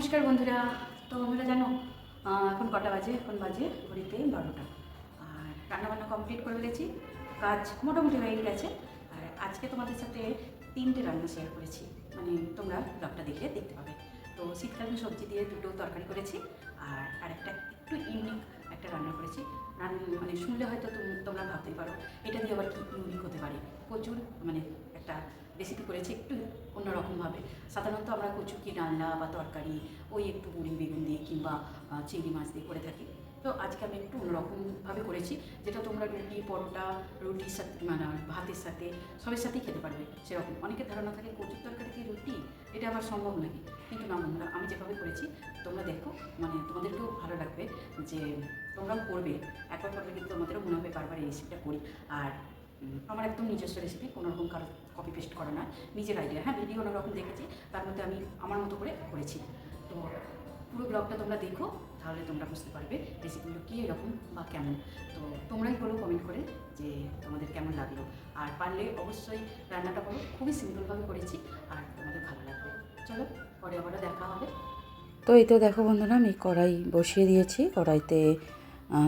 নমস্কার বন্ধুরা। তো বন্ধুরা জানো এখন কটা বাজে? এখন বাজে ঘড়িতে বারোটা। আর রান্নাবান্না কমপ্লিট করে ফেলেছি। কাজ মোটামুটি হয়ে গেছে। আর আজকে তোমাদের সাথে তিনটে রান্না শেয়ার করেছি। মানে তোমরা ব্লগটা দেখে দেখতে পাবে। তো শীতকালীন সবজি দিয়ে দুটো তরকারি করেছি। আর আরেকটা একটু ইউনিক একটা রান্না করেছি। রান মানে শুনলে হয়তো তোম- তোমরা ভাবতেই পারো, এটা দিয়ে আবার কি ইউনিক হতে পারে? প্রচুর মানে একটা রেসিপি করেছি একটু অন্যরকমভাবে সাধারণত আমরা কচু কি রান্না বা তরকারি, ওই একটু মুড়ি, বেগুন দিয়ে কিংবা চিংড়ি মাছ দিয়ে করে থাকি। তো আজকে আমি একটু অন্যরকমভাবে করেছি, যেটা তোমরা রুটি, পরোটা, রুটির সাথে মানে ভাতের সাথে, সবের সাথেই খেতে পারবে, সেরকম। অনেকের ধারণা থাকে কচুর তরকারি কি রুটি? এটা আবার সম্ভব নাকি? কিন্তু না বন্ধুরা, আমি যেভাবে করেছি, তোমরা দেখো মানে তোমাদেরকেও ভালো লাগবে যে তোমরাও করবে। একবার করলে কিন্তু তোমাদেরও মনে হবে বারবার এই রেসিপিটা করি। আর আমার একদম নিজস্ব রেসিপি কোনো রকম কারও কপি পেস্ট করা না, নিজের আইডিয়া হ্যাঁ ভিডিও অন্যরকম দেখেছি, তার মধ্যে আমি আমার মতো করে করেছি। তো পুরো ব্লগটা তোমরা দেখো, তাহলে তোমরা বুঝতে পারবে রেসিপিগুলো কী এরকম বা কেমন। তো তোমরাই বলো কমেন্ট করে যে তোমাদের কেমন লাগল। আর পারলে অবশ্যই রান্নাটা করো, খুবই সিম্পলভাবে করেছি, আর তোমাদের ভালো লাগবে। চলো, পরে আবারও দেখা হবে। তো এই তো দেখো বন্ধুরা, আমি কড়াই বসিয়ে দিয়েছি। কড়াইতে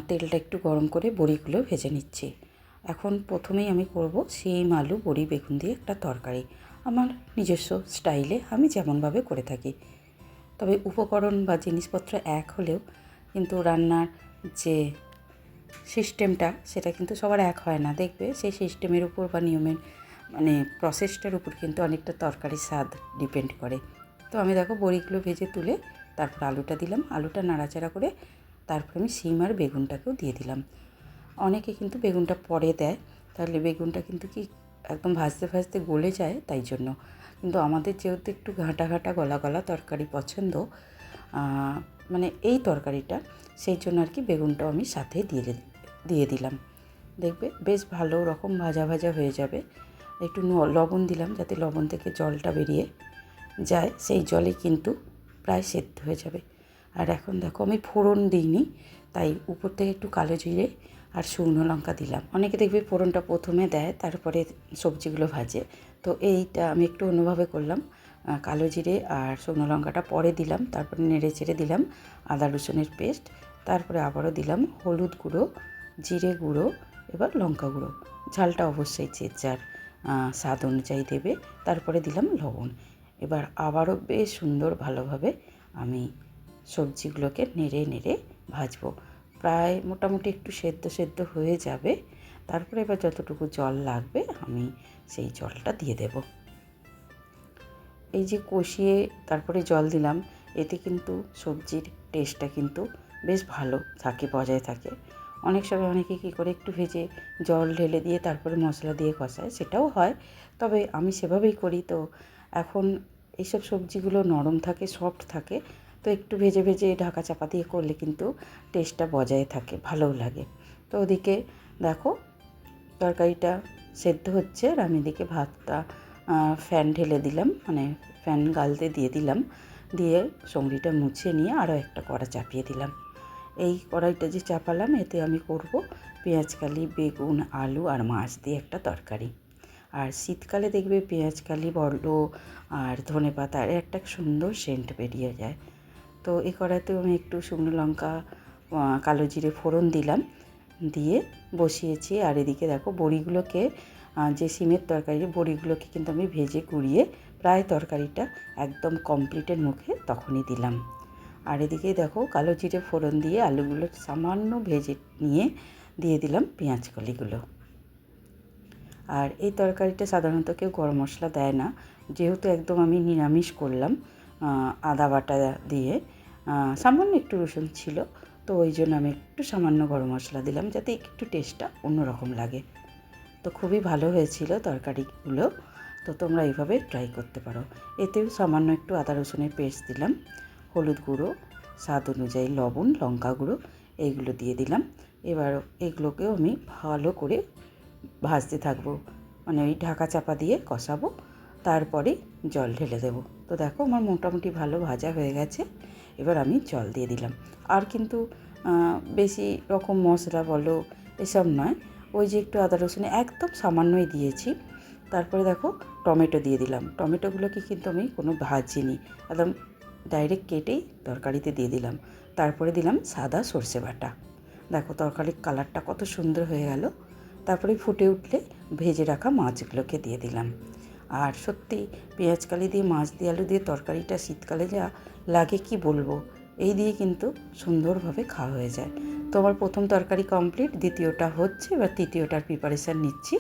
তেলটা একটু গরম করে বড়িগুলো ভেজে নিচ্ছি। এখন প্রথমেই আমি করব শিম, আলু, বড়ি, বেগুন দিয়ে একটা তরকারি। আমার নিজস্ব স্টাইলে আমি যেমনভাবে করে থাকি। তবে উপকরণ বা জিনিসপত্র এক হলেও কিন্তু রান্নার যে সিস্টেমটা, সেটা কিন্তু সবার এক হয় না। দেখবে সেই সিস্টেমের উপর বা নিয়মের মানে প্রসেসটার উপর কিন্তু অনেকটা তরকারির স্বাদ ডিপেন্ড করে। তো আমি দেখো বড়িগুলো ভেজে তুলে তারপর আলুটা দিলাম। আলুটা নাড়াচাড়া করে তারপর আমি সিম আর বেগুনটাকেও দিয়ে দিলাম। অনেকে কিন্তু বেগুনটা পরে দেয়, তাহলে বেগুনটা কিন্তু কি একদম ভাজতে ভাজতে গলে যায় তাই জন্য। কিন্তু আমাদের যেহেতু একটু ঘাঁটা ঘাঁটা গলা গলা তরকারি পছন্দ মানে এই তরকারিটা, সেই জন্য আর কি বেগুনটাও আমি সাথে দিয়ে দিয়ে দিলাম। দেখবে বেশ ভালো রকম ভাজা ভাজা হয়ে যাবে। একটু লবণ দিলাম যাতে লবণ থেকে জলটা বেরিয়ে যায়, সেই জলে কিন্তু প্রায় সেদ্ধ হয়ে যাবে। আর এখন দেখো আমি ফোড়ন দিইনি, তাই উপর থেকে একটু কালো জিরে আর শুকনো লঙ্কা দিলাম। অনেকে দেখবে ফোড়নটা প্রথমে দেয়, তারপরে সবজিগুলো ভাজে। তো এইটা আমি একটু অন্যভাবে করলাম কালো জিরে আর শুকনো লঙ্কাটা পরে দিলাম, তারপরে নেড়ে চেড়ে দিলাম আদা রসুনের পেস্ট। তারপরে আবারও দিলাম হলুদ গুঁড়ো, জিরে গুঁড়ো, এবার লঙ্কা গুঁড়ো। ঝালটা অবশ্যই যে যার স্বাদ অনুযায়ী দেবে। তারপরে দিলাম লবণ। এবার আবারও বেশ সুন্দর ভালোভাবে আমি সবজিগুলোকে নেড়ে নেড়ে ভাজবো। প্রায় মোটামুটি একটু সেদ্ধ সেদ্ধ হয়ে যাবে। তারপরে এবার যতটুকু জল লাগবে, আমি সেই জলটা দিয়ে দেব। এই যে কষিয়ে তারপরে জল দিলাম, এতে কিন্তু সবজির টেস্টটা কিন্তু বেশ ভালো থাকে, বজায় থাকে। অনেক সময় অনেকে কী করে, একটু ভেজে জল ঢেলে দিয়ে তারপরে মশলা দিয়ে কষায়, সেটাও হয়। তবে আমি সেভাবেই করি, তো এখন এইসব সবজিগুলো নরম থাকে সফট থাকে তো একটু ভেজে ভেজে ঢাকা চাপা দিয়ে করলে কিন্তু টেস্টটা বজায় থাকে, ভালোও লাগে। তো ওদিকে দেখো তরকারিটা সেদ্ধ হচ্ছে আর আমি এদিকে ভাতটা ফ্যান ঢেলে দিলাম মানে ফ্যান গালতে দিয়ে দিলাম, দিয়ে সঙ্গিটা মুছে নিয়ে আরও একটা কড়া চাপিয়ে দিলাম। এই কড়াইটা যে চাপালাম, এতে আমি করব পেঁয়াজকালি, বেগুন, আলু আর মাছ দিয়ে একটা তরকারি। আর শীতকালে দেখবে পেঁয়াজকালি বড়লো আর ধনে পাতার একটা সুন্দর সেন্ট বেরিয়ে যায়। তো এই কড়াইতেও আমি একটু শুকনো লঙ্কা কালো জিরে ফোড়ন দিলাম। দিয়ে বসিয়েছি। আর এদিকে দেখো বড়িগুলোকে যে সিমের তরকারি বড়িগুলোকে কিন্তু আমি ভেজে কুড়িয়ে প্রায় তরকারিটা একদম কমপ্লিটের মুখে তখনই দিলাম। আর এদিকে দেখো কালো জিরে ফোড়ন দিয়ে আলুগুলো সামান্য ভেজে নিয়ে দিয়ে দিলাম পেঁয়াজ কলিগুলো। আর এই তরকারিটা সাধারণত কেউ গরম মশলা দেয় না। যেহেতু একদম আমি নিরামিষ করলাম আদা বাটা দিয়ে। সামান্য একটু রসুন ছিল, তো ওই জন্য আমি একটু সামান্য গরম মশলা দিলাম যাতে একটু টেস্টটা অন্যরকম লাগে। তো খুবই ভালো হয়েছিল তরকারিগুলো, তো তোমরা এইভাবে ট্রাই করতে পারো। এতেও সামান্য একটু আদা রসুনের পেস্ট দিলাম, হলুদ গুঁড়ো, স্বাদ অনুযায়ী লবণ, লঙ্কা গুঁড়ো, এইগুলো দিয়ে দিলাম। এবার এগুলোকেও আমি ভালো করে ভাজতে থাকব মানে ওই ঢাকা চাপা দিয়ে কষাবো। তারপরে জল ঢেলে দেবো। তো দেখো আমার মোটামুটি ভালো ভাজা হয়ে গেছে। এবার আমি জল দিয়ে দিলাম। আর কিন্তু বেশি রকম মশলা বলো, এসব নয়। ওই যে একটু আদা রসুন একদম সামান্যই দিয়েছি। তারপরে দেখো টমেটো দিয়ে দিলাম। টমেটোগুলোকে কিন্তু আমি কোনো ভাজিনি। একদম ডাইরেক্ট কেটেই তরকারিতে দিয়ে দিলাম। তারপরে দিলাম সাদা সর্ষে বাটা। দেখো তরকারির কালারটা কত সুন্দর হয়ে গেল। তারপরে ফুটে উঠলে ভেজে রাখা মাছগুলোকে দিয়ে দিলাম। আর সত্যি পেঁয়াজ কালি দিয়ে, মাছ দিয়ে, আলু দিয়ে তরকারিটা শীতকালে যা লাগে কি বলব? এই দিয়ে কিন্তু সুন্দরভাবে খাওয়া হয়ে যায়। তো আমার প্রথম তরকারি কমপ্লিট দ্বিতীয়টা হচ্ছে এবার তৃতীয়টার প্রিপারেশান নিচ্ছি।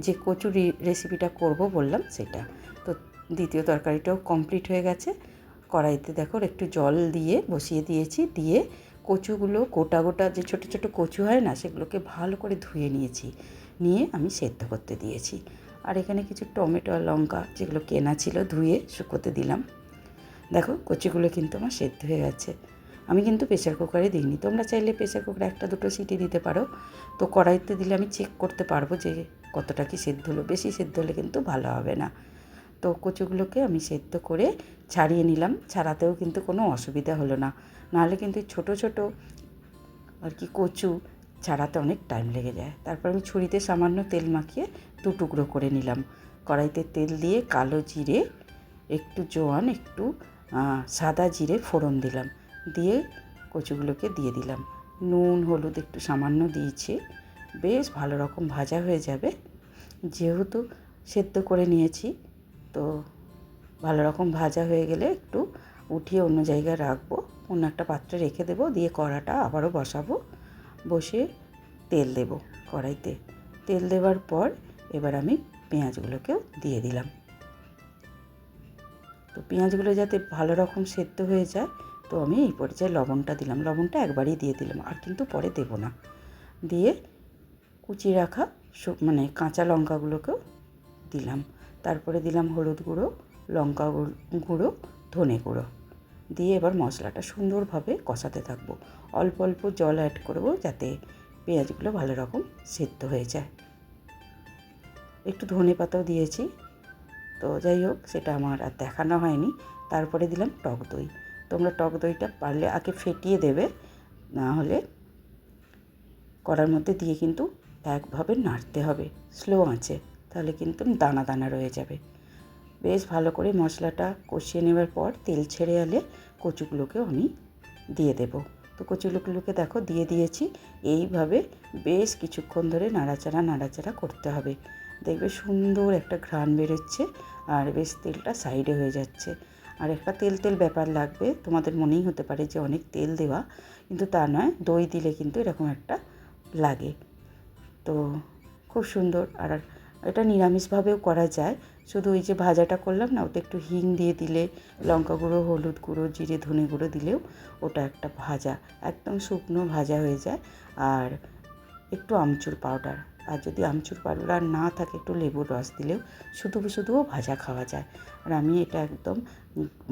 যে কচুরি রেসিপিটা করব বললাম সেটা। তো দ্বিতীয় তরকারিটাও কমপ্লিট হয়ে গেছে। কড়াইতে দেখো একটু জল দিয়ে বসিয়ে দিয়েছি। দিয়ে কচুগুলো গোটা গোটা যে ছোটো ছোটো কচু হয় না, সেগুলোকে ভালো করে ধুয়ে নিয়েছি। নিয়ে আমি সেদ্ধ করতে দিয়েছি। আর এখানে কিছু টমেটো আর লঙ্কা যেগুলো কেনা ছিল ধুয়ে শুকোতে দিলাম। দেখো, কচিগুলো কিন্তু আমার সেদ্ধ হয়ে গেছে। আমি কিন্তু প্রেশার কুকারে দিইনি। তোমরা চাইলে প্রেশার কুকারে একটা দুটো সিটি দিতে পারো। তো কড়াইতে দিলে আমি চেক করতে পারব যে কতটা কি সেদ্ধ হলো। বেশি সেদ্ধ হলে কিন্তু ভালো হবে না। তো কচুগুলোকে আমি সেদ্ধ করে ছাড়িয়ে নিলাম। ছাড়াতেও কিন্তু কোনো অসুবিধা হলো না। নাহলে কিন্তু ছোট ছোট আর কি কচু ছাড়াতে অনেক টাইম লেগে যায়। তারপর আমি ছুরিতে সামান্য তেল মাখিয়ে দু টুকরো করে নিলাম। কড়াইতে তেল দিয়ে কালো জিরে, একটু জোয়ান, একটু সাদা জিরে ফোড়ন দিলাম। দিয়ে কচুগুলোকে দিয়ে দিলাম। নুন, হলুদ একটু সামান্য দিয়েছি। বেশ ভালো রকম ভাজা হয়ে যাবে। যেহেতু সেদ্ধ করে নিয়েছি, তো ভালো রকম ভাজা হয়ে গেলে একটু উঠিয়ে অন্য জায়গায় রাখব। অন্য একটা পাত্রে রেখে দেবো। দিয়ে কড়াটা আবারও বসাবো। বসে তেল দেব কড়াইতে। তেল দেওয়ার পর এবার আমি পেঁয়াজগুলোকেও দিয়ে দিলাম। তো পেঁয়াজগুলো যাতে ভালো রকম সেদ্ধ হয়ে যায়, তো আমি এই পর্যায়ে লবণটা দিলাম। লবণটা একবারই দিয়ে দিলাম, আর কিন্তু পরে দেব না। দিয়ে কুচি রাখা মানে কাঁচা লঙ্কাগুলোকেও দিলাম। তারপরে দিলাম হলুদ গুঁড়ো, লঙ্কা গুঁড়ো, ধনে গুঁড়ো। দিয়ে এবার মশলাটা সুন্দরভাবে কষাতে থাকব। অল্প অল্প জল অ্যাড করব যাতে পেঁয়াজগুলো ভালো রকম সেদ্ধ হয়ে যায়। একটু ধনে পাতাও দিয়েছি। তো যাই হোক, সেটা আমার আর দেখানো হয়নি। তারপরে দিলাম টক দই। তোমরা টক দইটা পারলে আগে ফেটিয়ে দেবে, না হলে কড়ার মধ্যে দিয়ে কিন্তু একভাবে নাড়তে হবে। স্লো আঁচে, তাহলে কিন্তু দানা দানা রয়ে যাবে। বেশ ভালো করে মশলাটা কষিয়ে নেওয়ার পর তেল ছেড়ে এলে কচুগুলোকেও আমি দিয়ে দেব। তো কচুগুলোকে দেখো দিয়ে দিয়েছি। এইভাবে বেশ কিছুক্ষণ ধরে নাড়াচাড়া নাড়াচাড়া করতে হবে। দেখবে সুন্দর একটা ঘ্রাণ বেরোচ্ছে আর বেশ তেলটা সাইডে হয়ে যাচ্ছে। আর একটা তেল তেল ব্যাপার লাগবে, তোমাদের মনেই হতে পারে যে অনেক তেল দেওয়া, কিন্তু তা নয়, দই দিলে কিন্তু এরকম একটা লাগে। তো খুব সুন্দর। আর এটা নিরামিষভাবেও করা যায়। শুধু ওই যে ভাজাটা করলাম না, ওতে একটু হিং দিয়ে দিলে, লঙ্কা গুঁড়ো, হলুদ গুঁড়ো, জিরে, ধনে গুঁড়ো দিলেও ওটা একটা ভাজা, একদম শুকনো ভাজা হয়ে যায়। আর একটু আমচুর পাউডার, আর যদি আমচুর পাউডার না থাকে, একটু লেবুর রস দিলেও শুধু শুধুও ভাজা খাওয়া যায়। আর আমি এটা একদম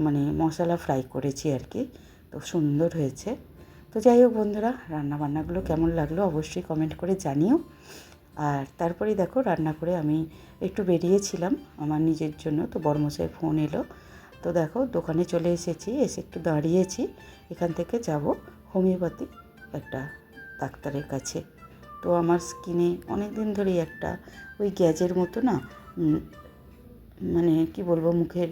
মানে মশলা ফ্রাই করেছি আর কি, তো সুন্দর হয়েছে। তো যাই হোক বন্ধুরা, রান্নাবান্নাগুলো কেমন লাগল অবশ্যই কমেন্ট করে জানিও। আর তারপরেই দেখো রান্না করে আমি একটু বেরিয়েছিলাম, আমার নিজের জন্য। তো বর্মশাই ফোন এলো। তো দেখো দোকানে চলে এসেছি, এসে একটু দাঁড়িয়েছি। এখান থেকে যাব হোমিওপ্যাথি একটা ডাক্তারের কাছে। তো আমার স্কিনে অনেক দিন ধরেই একটা ওই গ্যাজের মতো না মানে কি বলব, মুখের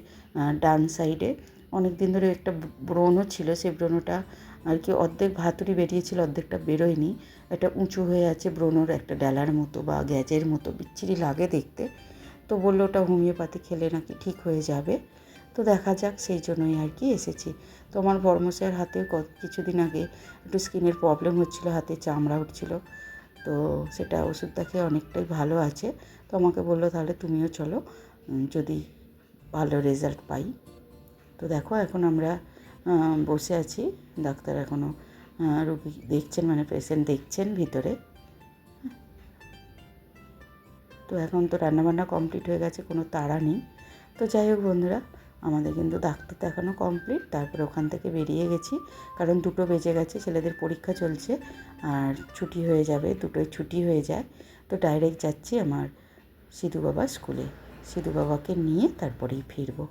ডান সাইডে অনেক দিন ধরে একটা ব্রণও ছিল। সেই ব্রণটা আর কি অর্ধেক ভাতুরি বেরিয়েছিল, অর্ধেকটা বেরোয়নি। একটা উঁচু হয়ে আছে ব্রণর একটা ডালার মতো বা গ্যাজের মতো, বিচ্ছিরি লাগে দেখতে। তো বলল, ওটা হোমিওপ্যাথি খেলে নাকি ঠিক হয়ে যাবে? তো দেখা যাক, সেই জন্যই আর কি এসেছি। তো আমার বর্মশাইয়ের হাতে কিছুদিন আগে একটু স্কিনের প্রবলেম হচ্ছিল, হাতে চামড়া উঠছিল। তো সেটা ওষুধটা খেয়ে অনেকটাই ভালো আছে। তো আমাকে বলল, তাহলে তুমিও চলো যদি ভালো রেজাল্ট পাই। তো দেখো, এখন আমরা বসে আছি। ডাক্তার এখনও রুগী দেখছেন মানে পেশেন্ট দেখছেন ভিতরে। তো এখন তো রান্নাবান্না কমপ্লিট হয়ে গেছে, কোনো তাড়া নেই। তো যাই হোক বন্ধুরা, আমাদের কিন্তু ডাক্তার দেখানো কমপ্লিট তারপরে ওখান থেকে বেরিয়ে গেছি, কারণ দুটো বেজে গেছে, ছেলেদের পরীক্ষা চলছে, আর ছুটি হয়ে যাবে, দুটোই ছুটি হয়ে যায়। তো ডাইরেক্ট যাচ্ছি আমার সিধু বাবা স্কুলে সিধু বাবাকে নিয়ে তারপরেই ফিরবো।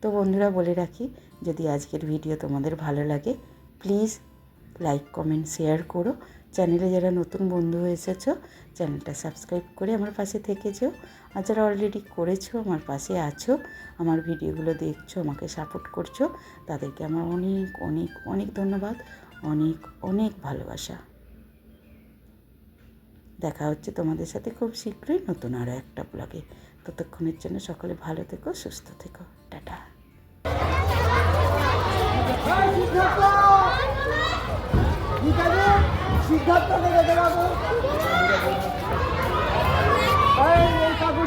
তো বন্ধুরা বলে রাখি, যদি আজকের ভিডিও তোমাদের ভালো লাগে প্লিজ লাইক কমেন্ট শেয়ার করো। চ্যানেলে যারা নতুন বন্ধু এসেছ, চ্যানেলটা সাবস্ক্রাইব করে আমার পাশে থেকেছো। আর যারা অলরেডি করেছ, আমার পাশে আছো, আমার ভিডিওগুলো দেখছ, আমাকে সাপোর্ট করছ, তাদেরকে আমার অনেক অনেক অনেক ধন্যবাদ, অনেক অনেক ভালোবাসা। দেখা হচ্ছে তোমাদের সাথে খুব শীঘ্রই নতুন আরও একটা ব্লগে ততক্ষণের জন্য সকলে ভালো থেকো সুস্থ থেকো টাটা সিদ্ধার্থ কাকু